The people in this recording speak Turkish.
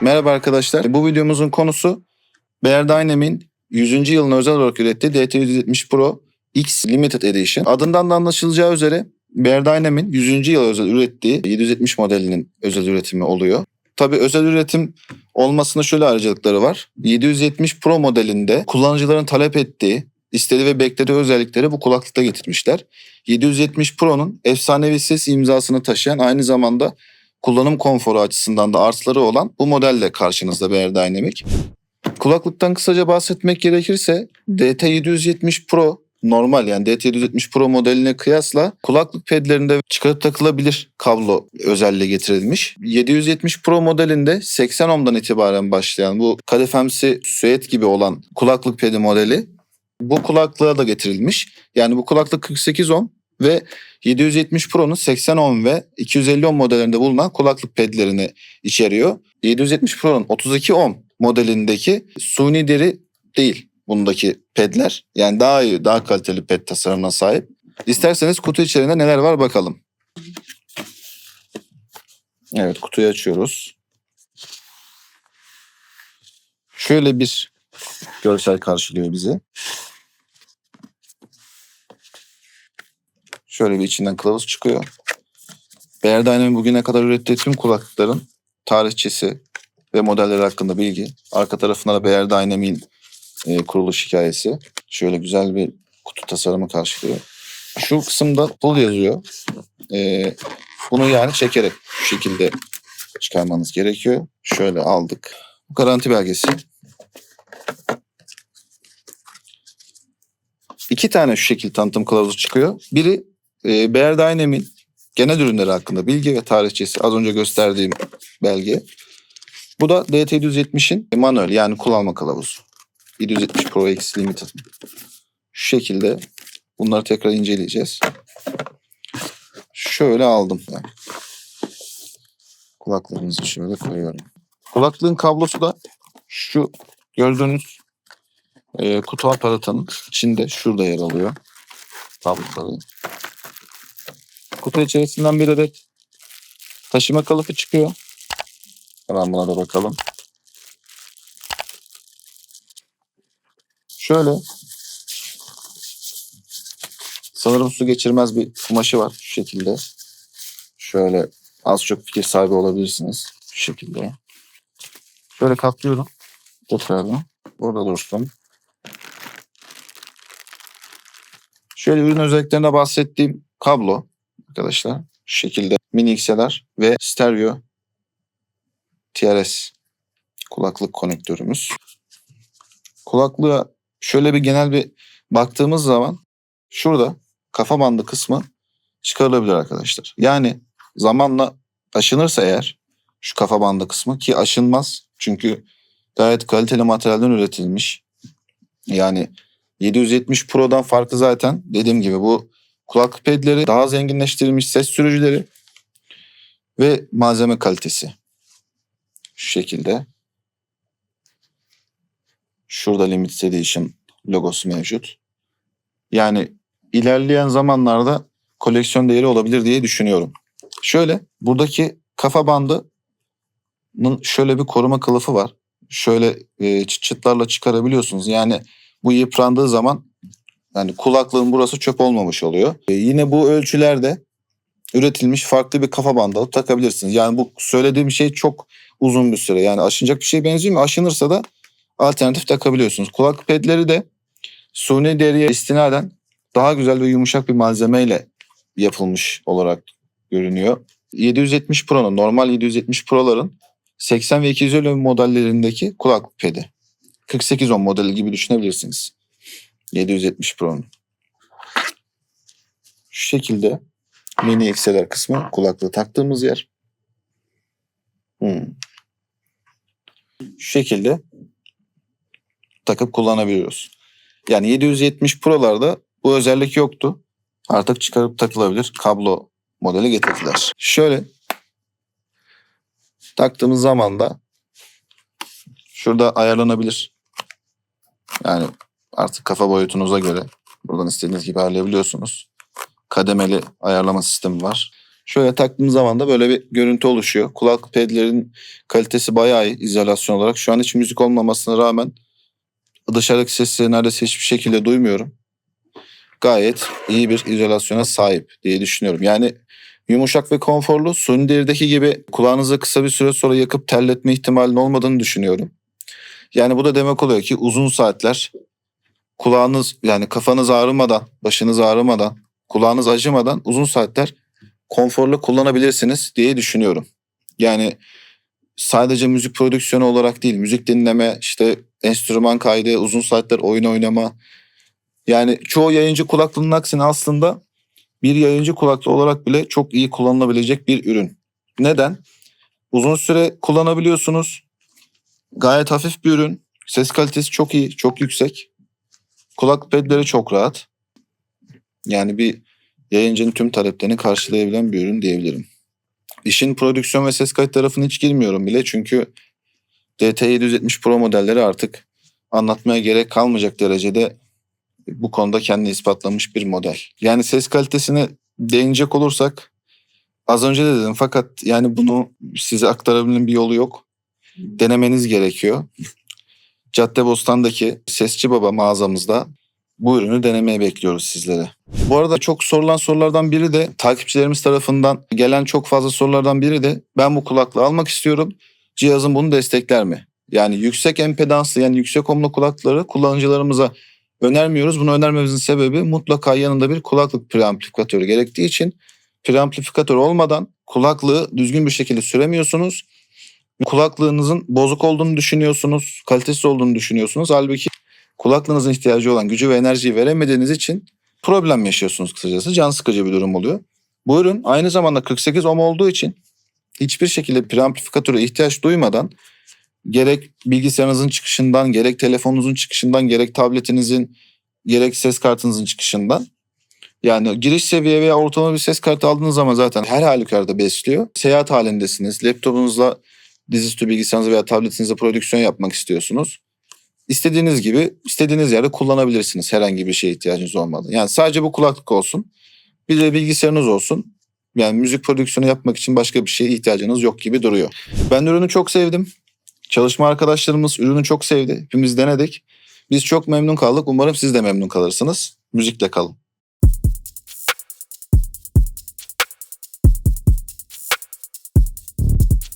Merhaba arkadaşlar. Bu videomuzun konusu Bear Dynamic'in 100. yılına özel olarak ürettiği DT170 Pro X Limited Edition. Adından da anlaşılacağı üzere Bear Dynamic'in 100. yıl özel ürettiği 770 modelinin özel üretimi oluyor. Tabi özel üretim olmasının şöyle ayrıcalıkları var. 770 Pro modelinde kullanıcıların talep ettiği, istediği ve beklediği özellikleri bu kulaklıkta getirmişler. 770 Pro'nun efsanevi ses imzasını taşıyan aynı zamanda kullanım konforu açısından da artıları olan bu modelle karşınızda Bear Dynamic. Kulaklıktan kısaca bahsetmek gerekirse DT770 Pro normal yani DT770 Pro modeline kıyasla kulaklık pedlerinde çıkarıp takılabilir kablo özelliği getirilmiş. 770 Pro modelinde 80 ohm'dan itibaren başlayan bu kadifemsi süet gibi olan kulaklık pedi modeli bu kulaklığa da getirilmiş. Yani bu kulaklık 48 ohm ve 770 Pro'nun 80 ohm ve 250 ohm modellerinde bulunan kulaklık pedlerini içeriyor. 770 Pro'nun 32 ohm modelindeki suni deri değil bundaki pedler. Yani daha iyi, daha kaliteli ped tasarımına sahip. İsterseniz kutu içerisinde neler var bakalım. Evet kutuyu açıyoruz. Şöyle bir görsel karşılıyor bizi. Şöyle bir içinden kılavuz çıkıyor. Bear Dynamic'in bugüne kadar ürettiği tüm kulaklıkların tarihçesi ve modelleri hakkında bilgi. Arka tarafında da Bear Dynamic'in e, kuruluş hikayesi. Şöyle güzel bir kutu tasarımı karşılıyor. Şu kısımda pull yazıyor. E, bunu yani çekerek şu şekilde çıkarmanız gerekiyor. Şöyle aldık. Bu garanti belgesi. İki tane şu şekil tanıtım kılavuzu çıkıyor. Biri e, Bear Dynamic'in genel ürünleri hakkında bilgi ve tarihçesi. Az önce gösterdiğim belge. Bu da DT770'in manuel yani kullanma kılavuzu. 770 Pro X Limited. Şu şekilde bunları tekrar inceleyeceğiz. Şöyle aldım. Yani. Kulaklarınızı şöyle koyuyorum. Kulaklığın kablosu da şu gördüğünüz e, kutu aparatının içinde şurada yer alıyor. Kabloları. Kutu içerisinden bir adet taşıma kalıfı çıkıyor. Hemen buna da bakalım. Şöyle sanırım su geçirmez bir kumaşı var şu şekilde. Şöyle az çok fikir sahibi olabilirsiniz şu şekilde. Şöyle katlıyorum. Tekrardan. Burada dursun. Şöyle ürün özelliklerine bahsettiğim kablo arkadaşlar. Şu şekilde mini XLR ve stereo TRS kulaklık konektörümüz. Kulaklığa şöyle bir genel bir baktığımız zaman şurada kafa bandı kısmı çıkarılabilir arkadaşlar. Yani zamanla aşınırsa eğer şu kafa bandı kısmı ki aşınmaz çünkü gayet kaliteli materyalden üretilmiş. Yani 770 Pro'dan farkı zaten dediğim gibi bu kulaklık pedleri daha zenginleştirilmiş ses sürücüleri ve malzeme kalitesi. Şu şekilde. Şurada Limited Edition logosu mevcut. Yani ilerleyen zamanlarda koleksiyon değeri olabilir diye düşünüyorum. Şöyle buradaki kafa bandının şöyle bir koruma kılıfı var. Şöyle e, çıt çıtlarla çıkarabiliyorsunuz. Yani bu yıprandığı zaman yani kulaklığın burası çöp olmamış oluyor. E, yine bu ölçülerde üretilmiş farklı bir kafa bandı takabilirsiniz. Yani bu söylediğim şey çok uzun bir süre. Yani aşınacak bir şey benziyor mu? Aşınırsa da alternatif takabiliyorsunuz. Kulak pedleri de suni deriye istinaden daha güzel ve yumuşak bir malzemeyle yapılmış olarak görünüyor. 770 Pro'nun normal 770 Pro'ların 80 ve 250 modellerindeki kulaklık pedi. 48 ohm modeli gibi düşünebilirsiniz. 770 Pro'nun. Şu şekilde mini XLR kısmı kulaklığı taktığımız yer. Hmm. Şu şekilde takıp kullanabiliyoruz. Yani 770 Pro'larda bu özellik yoktu. Artık çıkarıp takılabilir kablo modeli getirdiler. Şöyle taktığımız zaman da şurada ayarlanabilir. Yani artık kafa boyutunuza göre buradan istediğiniz gibi ayarlayabiliyorsunuz. Kademeli ayarlama sistemi var. Şöyle taktığım zaman da böyle bir görüntü oluşuyor. Kulak pedlerin kalitesi bayağı iyi izolasyon olarak. Şu an hiç müzik olmamasına rağmen dışarıdaki sesleri neredeyse hiçbir şekilde duymuyorum. Gayet iyi bir izolasyona sahip diye düşünüyorum. Yani yumuşak ve konforlu. Suni derideki gibi kulağınızı kısa bir süre sonra yakıp terletme ihtimalinin olmadığını düşünüyorum. Yani bu da demek oluyor ki uzun saatler kulağınız yani kafanız ağrımadan, başınız ağrımadan, kulağınız acımadan uzun saatler konforlu kullanabilirsiniz diye düşünüyorum. Yani sadece müzik prodüksiyonu olarak değil, müzik dinleme, işte enstrüman kaydı, uzun saatler oyun oynama. Yani çoğu yayıncı kulaklığının aksine aslında bir yayıncı kulaklığı olarak bile çok iyi kullanılabilecek bir ürün. Neden? Uzun süre kullanabiliyorsunuz. Gayet hafif bir ürün. Ses kalitesi çok iyi, çok yüksek. Kulak pedleri çok rahat. Yani bir yayıncının tüm taleplerini karşılayabilen bir ürün diyebilirim. İşin prodüksiyon ve ses kayıt tarafına hiç girmiyorum bile çünkü DT770 Pro modelleri artık anlatmaya gerek kalmayacak derecede bu konuda kendini ispatlamış bir model. Yani ses kalitesine değinecek olursak az önce de dedim fakat yani bunu size aktarabilmenin bir yolu yok. Denemeniz gerekiyor. Caddebostan'daki Sesçi Baba mağazamızda bu ürünü denemeye bekliyoruz sizlere. Bu arada çok sorulan sorulardan biri de takipçilerimiz tarafından gelen çok fazla sorulardan biri de ben bu kulaklığı almak istiyorum. Cihazım bunu destekler mi? Yani yüksek empedanslı yani yüksek ohmlu kulaklıkları kullanıcılarımıza önermiyoruz. Bunu önermemizin sebebi mutlaka yanında bir kulaklık preamplifikatörü gerektiği için preamplifikatör olmadan kulaklığı düzgün bir şekilde süremiyorsunuz. Kulaklığınızın bozuk olduğunu düşünüyorsunuz, kalitesiz olduğunu düşünüyorsunuz. Halbuki kulaklığınızın ihtiyacı olan gücü ve enerjiyi veremediğiniz için problem yaşıyorsunuz kısacası. Can sıkıcı bir durum oluyor. Bu ürün aynı zamanda 48 ohm olduğu için hiçbir şekilde preamplifikatöre ihtiyaç duymadan gerek bilgisayarınızın çıkışından, gerek telefonunuzun çıkışından, gerek tabletinizin, gerek ses kartınızın çıkışından yani giriş seviye veya ortalama bir ses kartı aldığınız zaman zaten her halükarda besliyor. Seyahat halindesiniz. Laptopunuzla dizüstü bilgisayarınızı veya tabletinizle prodüksiyon yapmak istiyorsunuz. İstediğiniz gibi istediğiniz yerde kullanabilirsiniz herhangi bir şeye ihtiyacınız olmadan. Yani sadece bu kulaklık olsun. Bir de bilgisayarınız olsun. Yani müzik prodüksiyonu yapmak için başka bir şeye ihtiyacınız yok gibi duruyor. Ben ürünü çok sevdim. Çalışma arkadaşlarımız ürünü çok sevdi. Hepimiz denedik. Biz çok memnun kaldık. Umarım siz de memnun kalırsınız. Müzikle kalın.